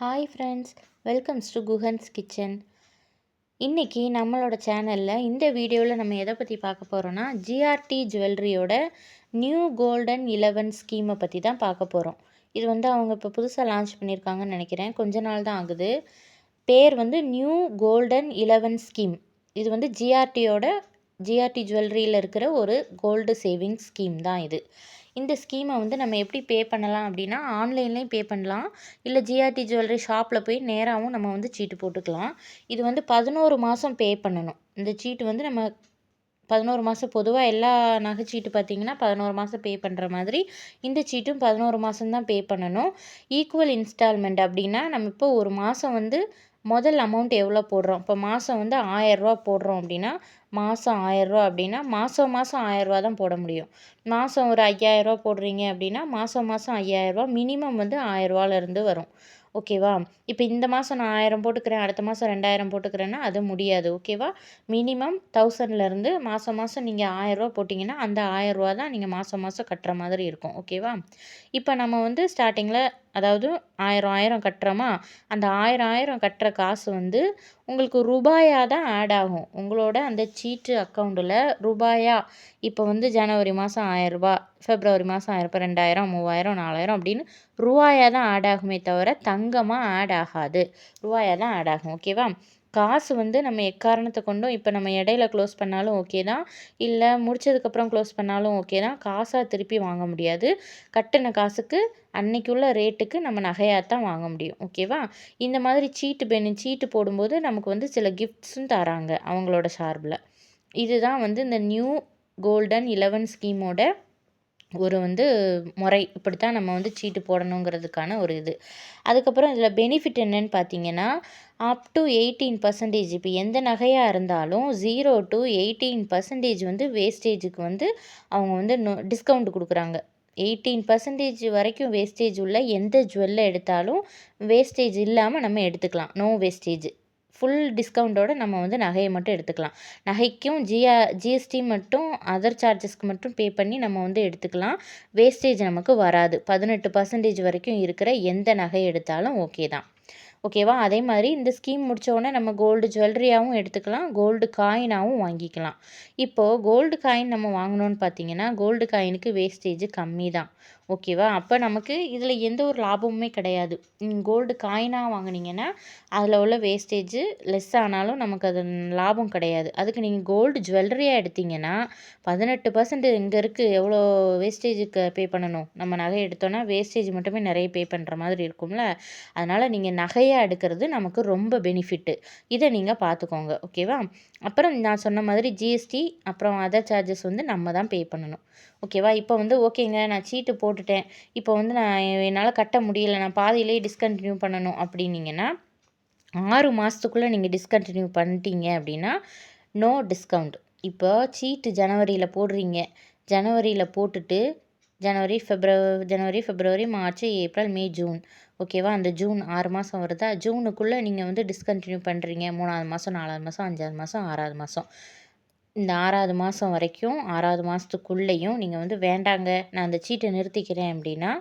Hi friends welcomes to Guhan's kitchen இன்றைக்கி நம்மளோட சேனலில் இந்த வீடியோவில் நம்ம எதை பற்றி பார்க்க போகிறோன்னா ஜிஆர்டி ஜுவல்லரியோட நியூ கோல்டன் இலவன் ஸ்கீமை பற்றி தான் பார்க்க போகிறோம் இது வந்து அவங்க இப்போ புதுசாக லான்ச் பண்ணியிருக்காங்கன்னு நினைக்கிறேன். கொஞ்ச நாள் தான் ஆகுது. பேர் வந்து நியூ கோல்டன் இலவன் ஸ்கீம் இது வந்து ஜிஆர்டியோட ஜிஆர்டி ஜுவல்லரியில் இருக்கிற ஒரு கோல்டு சேவிங்ஸ் ஸ்கீம் தான் இது. இந்த ஸ்கீமை வந்து நம்ம எப்படி பே பண்ணலாம் அப்படின்னா ஆன்லைன்லேயும் பே பண்ணலாம். இல்லை ஜிஆர்டி ஜுவல்லரி ஷாப்பில் போய் நேராகவும் நம்ம வந்து சீட்டு போட்டுக்கலாம். இது வந்து பதினோரு மாதம் பே பண்ணணும். இந்த சீட்டு வந்து நம்ம பதினோரு மாதம் பொதுவாக எல்லா நகைச்சீட்டு பார்த்திங்கன்னா பதினோரு மாதம் பே பண்ணுற மாதிரி இந்த சீட்டும் பதினோரு மாதம் தான் பே பண்ணணும். ஈக்குவல் இன்ஸ்டால்மெண்ட் அப்படின்னா நம்ம இப்போ ஒரு மாதம் வந்து முதல் அமௌண்ட் எவ்வளோ போடுறோம்? இப்போ மாதம் வந்து ஆயரூவா போடுறோம் அப்படின்னா மாதம் ஆயரூவா அப்படின்னா மாதம் மாதம் ஆயரூவா தான் போட முடியும். மாதம் ஒரு ஐயாயிரரூவா போடுறீங்க அப்படின்னா மாதம் மாதம் ஐயாயிரரூவா மினிமம் வந்து ஆயரூவாலேருந்து வரும். ஓகேவா இப்போ இந்த மாதம் நான் ஆயிரம் போட்டுக்கிறேன் அடுத்த மாதம் ரெண்டாயிரம் போட்டுக்கிறேன்னா அது முடியாது. ஓகேவா மினிமம் தௌசண்ட்லேருந்து மாதம் மாதம் நீங்கள் ஆயரூவா போட்டிங்கன்னா அந்த ஆயரூவா தான் நீங்கள் மாதம் மாதம் கட்டுற மாதிரி இருக்கும். ஓகேவா இப்போ நம்ம வந்து ஸ்டார்டிங்கில் அதாவது ஆயிரம் ஆயிரம் கட்டுறோமா? அந்த ஆயிரம் ஆயிரம் கட்டுற காசு வந்து உங்களுக்கு ரூபாயாக தான் ஆட் ஆகும். உங்களோட அந்த சீட்டு அக்கௌண்ட்டில் ரூபாயாக இப்போ வந்து ஜனவரி மாதம் ஆயரூபா ஃபெப்ரவரி மாதம் ஆயிரம் ரெண்டாயிரம் மூவாயிரம் நாலாயிரம் அப்படின்னு ரூபாயாக தான் ஆட் ஆகுமே தவிர தங்கமாக ஆட் ஆகாது. ரூபாயாக தான் ஆட் ஆகும் ஓகேவா காசு வந்து நம்ம எக்காரணத்தை கொண்டும் இப்போ நம்ம இடையில க்ளோஸ் பண்ணாலும் ஓகே தான். இல்லை முடிச்சதுக்கப்புறம் க்ளோஸ் பண்ணாலும் ஓகே தான். காசாக திருப்பி வாங்க முடியாது. கட்டின காசுக்கு அன்னைக்குள்ள ரேட்டுக்கு நம்ம நகையாக தான் வாங்க முடியும். ஓகேவா இந்த மாதிரி சீட்டு பெனு சீட்டு போடும்போது நமக்கு வந்து சில கிஃப்ட்ஸும் தராங்க அவங்களோட சார்பில். இதுதான் வந்து இந்த நியூ கோல்டன் இலவன் ஸ்கீமோட ஒரு வந்து முறை. இப்படித்தான் நம்ம வந்து சீட்டு போடணுங்கிறதுக்கான ஒரு இது. அதுக்கப்புறம் இதில் பெனிஃபிட் என்னன்னு பார்த்தீங்கன்னா அப் டு எயிட்டீன் பர்சன்டேஜ் இப்போ எந்த நகையாக இருந்தாலும் ஜீரோ டு எயிட்டீன் பர்சன்டேஜ் வந்து வேஸ்டேஜுக்கு வந்து அவங்க வந்து நோ டிஸ்கவுண்ட் கொடுக்குறாங்க. எயிட்டீன் பர்சன்டேஜ் வரைக்கும் வேஸ்டேஜ் உள்ள எந்த ஜுவல்லை எடுத்தாலும் வேஸ்டேஜ் இல்லாமல் நம்ம எடுத்துக்கலாம். நோ வேஸ்டேஜ் ஃபுல் டிஸ்கவுண்ட்டோட நம்ம வந்து நகையை மட்டும் எடுத்துக்கலாம். நகைக்கும் ஜிஆ ஜிஎஸ்டி மட்டும் அதர் சார்ஜஸ்க்கு மட்டும் பே பண்ணி நம்ம வந்து எடுத்துக்கலாம். வேஸ்டேஜ் நமக்கு வராது. பதினெட்டு பர்சன்டேஜ் வரைக்கும் இருக்கிற எந்த நகை எடுத்தாலும் ஓகே தான். ஓகேவா அதே மாதிரி இந்த ஸ்கீம் முடித்தோடனே நம்ம கோல்டு ஜுவல்லரியாகவும் எடுத்துக்கலாம். கோல்டு காயினாகவும் வாங்கிக்கலாம். இப்போது கோல்டு காயின் நம்ம வாங்கினோன்னு பார்த்தீங்கன்னா கோல்டு காயினுக்கு வேஸ்டேஜ் கம்மி தான். ஓகேவா? அப்போ நமக்கு இதில் எந்த ஒரு லாபமுமே கிடையாது. கோல்டு காயினாக வாங்கினீங்கன்னா அதில் உள்ள வேஸ்டேஜு லெஸ் ஆனாலும் நமக்கு அது லாபம் கிடையாது. அதுக்கு நீங்கள் கோல்டு ஜுவல்லரியாக எடுத்தீங்கன்னா பதினெட்டு பர்சன்ட் இங்கே இருக்குது எவ்வளோ வேஸ்டேஜுக்கு பே பண்ணணும்? நம்ம நகை எடுத்தோன்னா வேஸ்டேஜ் மட்டுமே நிறைய பே பண்ணுற மாதிரி இருக்கும்ல? அதனால் நீங்கள் நகையாக எடுக்கிறது நமக்கு ரொம்ப பெனிஃபிட்டு இதை நீங்கள் பார்த்துக்கோங்க ஓகேவா? அப்புறம் நான் சொன்ன மாதிரி ஜிஎஸ்டி அப்புறம் அதர் சார்ஜஸ் வந்து நம்ம தான் பே பண்ணணும். ஓகேவா? இப்போ வந்து ஓகேங்க நான் சீட்டு போட்டுட்டேன். இப்போ வந்து நான் என்னால் கட்ட முடியல நான் பாதியிலேயே டிஸ்கண்டினியூ பண்ணணும் அப்படின்னீங்கன்னா ஆறு மாதத்துக்குள்ளே நீங்கள் டிஸ்கண்டினியூ பண்ணிட்டீங்க அப்படின்னா நோ டிஸ்கவுண்ட் இப்போ சீட்டு ஜனவரியில் போடுறீங்க. ஜனவரியில் போட்டுட்டு January February January February March April May June ஓகேவா? அந்த ஜூன் ஆறு மாதம் வருதா? ஜூனுக்குள்ளே நீங்கள் வந்து டிஸ்கண்டினியூ பண்ணுறீங்க மூணாவது மாதம் நாலாவது மாதம் அஞ்சாவது மாதம் ஆறாவது மாதம் இந்த ஆறாவது மாதம் வரைக்கும் ஆறாவது மாதத்துக்குள்ளேயும் நீங்கள் வந்து வேண்டாங்க நான் அந்த சீட்டை நிறுத்திக்கிறேன் அப்படின்னா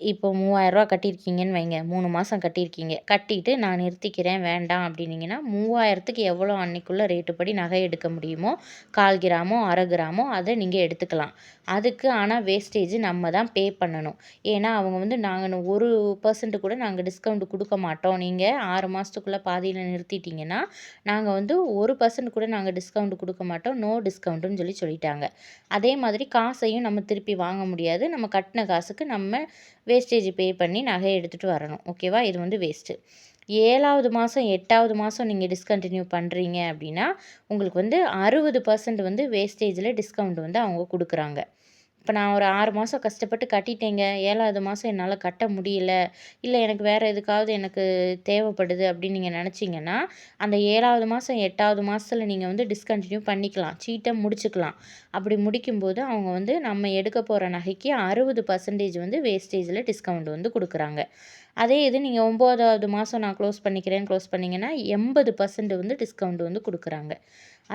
இப்போ மூவாயிரரூவா கட்டியிருக்கீங்கன்னு வைங்க. மூணு மாதம் கட்டியிருக்கீங்க. கட்டிட்டு நான் நிறுத்திக்கிறேன் வேண்டாம் அப்படின்னீங்கன்னா மூவாயிரத்துக்கு எவ்வளோ அன்னைக்குள்ளே ரேட்டு படி நகை எடுக்க முடியுமோ கால் கிராமோ அரை கிராமோ அதை நீங்கள் எடுத்துக்கலாம். அதுக்கு ஆனால் வேஸ்டேஜ் நம்ம தான் பே பண்ணணும். ஏன்னா அவங்க வந்து நாங்கள் ஒரு பர்சன்ட்டு கூட நாங்கள் டிஸ்கவுண்ட் கொடுக்க மாட்டோம். நீங்கள் ஆறு மாதத்துக்குள்ளே பாதியில் நிறுத்திட்டிங்கன்னா நாங்கள் வந்து ஒரு பர்சன்ட் கூட நாங்கள் டிஸ்கவுண்ட் கொடுக்க மாட்டோம். நோ டிஸ்கவுண்ட்டுன்னு சொல்லி சொல்லிட்டாங்க. அதே மாதிரி காசையும் நம்ம திருப்பி வாங்க முடியாது. நம்ம கட்டின காசுக்கு நம்ம வேஸ்டேஜ் பே பண்ணி நகையை எடுத்துகிட்டு வரணும். ஓகேவா இது வந்து வேஸ்ட்டு ஏழாவது மாதம் எட்டாவது மாதம் நீங்கள் டிஸ்கண்டினியூ பண்ணுறீங்க அப்படின்னா உங்களுக்கு வந்து அறுபது பர்சன்ட் வந்து வேஸ்டேஜில் டிஸ்கவுண்ட் வந்து அவங்க கொடுக்குறாங்க. இப்போ நான் ஒரு ஆறு மாதம் கஷ்டப்பட்டு கட்டிட்டேங்க. ஏழாவது மாதம் என்னால் கட்ட முடியல. இல்லை எனக்கு வேறு எதுக்காவது எனக்கு தேவைப்படுது அப்படின்னு நீங்கள் நினச்சிங்கன்னா அந்த ஏழாவது மாதம் எட்டாவது மாதத்தில் நீங்கள் வந்து டிஸ்கண்டினியூ பண்ணிக்கலாம். சீட்டை முடிச்சுக்கலாம். அப்படி முடிக்கும்போது அவங்க வந்து நம்ம எடுக்க போகிற நகைக்கு அறுபது பர்சன்டேஜ் வந்து வேஸ்டேஜில் டிஸ்கவுண்ட் வந்து கொடுக்குறாங்க. அதே இது நீங்கள் ஒம்போதாவது மாதம் நான் க்ளோஸ் பண்ணிக்கிறேன் க்ளோஸ் பண்ணிங்கன்னா எண்பது பர்சன்ட் வந்து டிஸ்கவுண்ட் வந்து கொடுக்குறாங்க.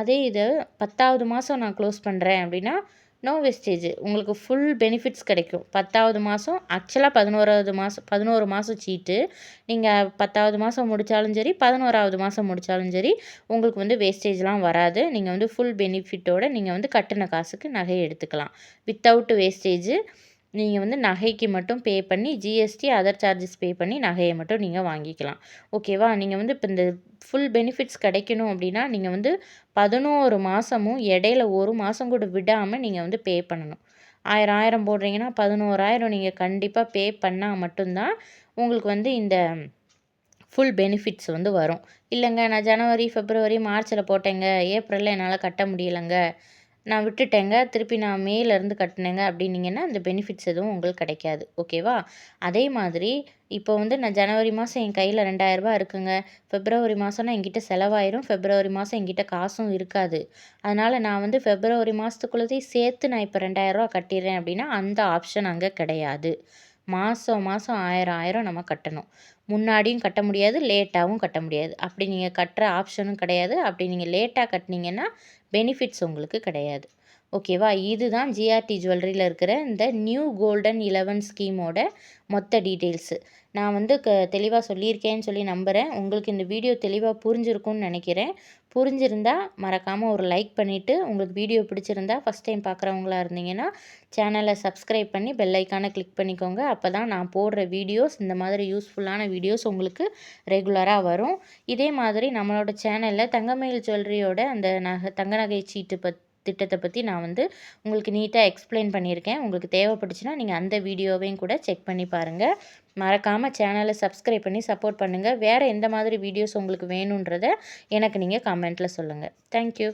அதே இது பத்தாவது மாதம் நான் க்ளோஸ் பண்ணுறேன் அப்படின்னா நோ வேஸ்டேஜ். உங்களுக்கு ஃபுல் பெனிஃபிட்ஸ் கிடைக்கும். பத்தாவது மாதம் ஆக்சுவலாக பதினோராவது மாதம் பதினோரு மாதம் சீட்டு நீங்கள் பத்தாவது மாதம் முடித்தாலும் சரி பதினோராவது மாதம் முடித்தாலும் சரி உங்களுக்கு வந்து வேஸ்டேஜ்லாம் வராது. நீங்கள் வந்து ஃபுல் பெனிஃபிட்டோடு நீங்கள் வந்து கட்டின காசுக்கு நகையை எடுத்துக்கலாம். வித்தவுட் வேஸ்டேஜ் நீங்கள் வந்து நகைக்கு மட்டும் பே பண்ணி ஜிஎஸ்டி அதர் சார்ஜஸ் பே பண்ணி நகையை மட்டும் நீங்கள் வாங்கிக்கலாம். ஓகேவா நீங்கள் வந்து இப்போ இந்த ஃபுல் பெனிஃபிட்ஸ் கிடைக்கணும் அப்படின்னா நீங்கள் வந்து பதினோரு மாதமும் இடையில ஒரு மாதம் கூட விடாமல் நீங்கள் வந்து பே பண்ணணும். ஆயிரம் ஆயிரம் போடுறீங்கன்னா பதினோராயிரம் நீங்கள் கண்டிப்பாக பே பண்ணால் மட்டும்தான் உங்களுக்கு வந்து இந்த ஃபுல் பெனிஃபிட்ஸ் வந்து வரும். இல்லைங்க நான் ஜனவரி ஃபெப்ரவரி மார்ச்சில் போட்டேங்க. ஏப்ரலில் என்னால் கட்ட முடியலைங்க. நான் விட்டுட்டேங்க. திருப்பி நான் மேலேருந்து கட்டினேங்க. அப்படின்னீங்கன்னா அந்த பெனிஃபிட்ஸ் எதுவும் உங்களுக்கு கிடைக்காது. ஓகேவா அதே மாதிரி இப்போ வந்து நான் ஜனவரி மாதம் என் கையில் ரெண்டாயிரரூபா இருக்குங்க. ஃபெப்ரவரி மாதம்னா என்கிட்ட செலவாயிரும். ஃபெப்ரவரி மாதம் என்கிட்ட காசும் இருக்காது. அதனால் நான் வந்து ஃபெப்ரவரி மாதத்துக்குள்ளதையும் சேர்த்து நான் இப்போ ரெண்டாயிரரூவா கட்டிடுறேன் அப்படின்னா அந்த ஆப்ஷன் அங்கே கிடையாது. மாதம் மாதம் ஆயிரம் ஆயிரம் நம்ம கட்டணும். முன்னாடியும் கட்ட முடியாது லேட்டாகவும் கட்ட முடியாது. அப்படி நீங்கள் கட்டுற ஆப்ஷனும் கிடையாது. அப்படி நீங்கள் லேட்டாக கட்டினீங்கன்னா பெனிஃபிட்ஸ் உங்களுக்கு கிடையாது. ஓகேவா? இதுதான் ஜிஆர்டி ஜுவல்லரியில் இருக்கிற இந்த நியூ கோல்டன் இலவன் ஸ்கீமோட மொத்த டீட்டெயில்ஸு நான் வந்து க தெளிவாக சொல்லியிருக்கேன்னு சொல்லி நம்புகிறேன் உங்களுக்கு இந்த வீடியோ தெளிவாக புரிஞ்சிருக்கும்னு நினைக்கிறேன். புரிஞ்சிருந்தால் மறக்காமல் ஒரு லைக் பண்ணிவிட்டு உங்களுக்கு வீடியோ பிடிச்சிருந்தா ஃபஸ்ட் டைம் பார்க்குறவங்களா இருந்தீங்கன்னா சேனலை சப்ஸ்கிரைப் பண்ணி பெல் ஐக்கானை கிளிக் பண்ணிக்கோங்க. அப்போ தான் நான் போடுற வீடியோஸ் இந்த மாதிரி யூஸ்ஃபுல்லான வீடியோஸ் உங்களுக்கு ரெகுலராக வரும். இதே மாதிரி நம்மளோட சேனலில் தங்கமயில் ஜுவல்லரியோட அந்த நகை தங்க நகை சீட்டு பத் திட்டத்தை பற்றி நான் வந்து உங்களுக்கு நீட்டாக எக்ஸ்பிளைன் பண்ணியிருக்கேன். உங்களுக்கு தேவைப்பட்டுச்சுன்னா நீங்கள் அந்த வீடியோவையும் கூட செக் பண்ணி பாருங்கள் மறக்காமல் சேனலை சப்ஸ்கிரைப் பண்ணி சப்போர்ட் பண்ணுங்கள் வேறு எந்த மாதிரி வீடியோஸ் உங்களுக்கு வேணுன்றதை எனக்கு நீங்கள் கமெண்ட்டில் சொல்லுங்கள் தேங்க்யூ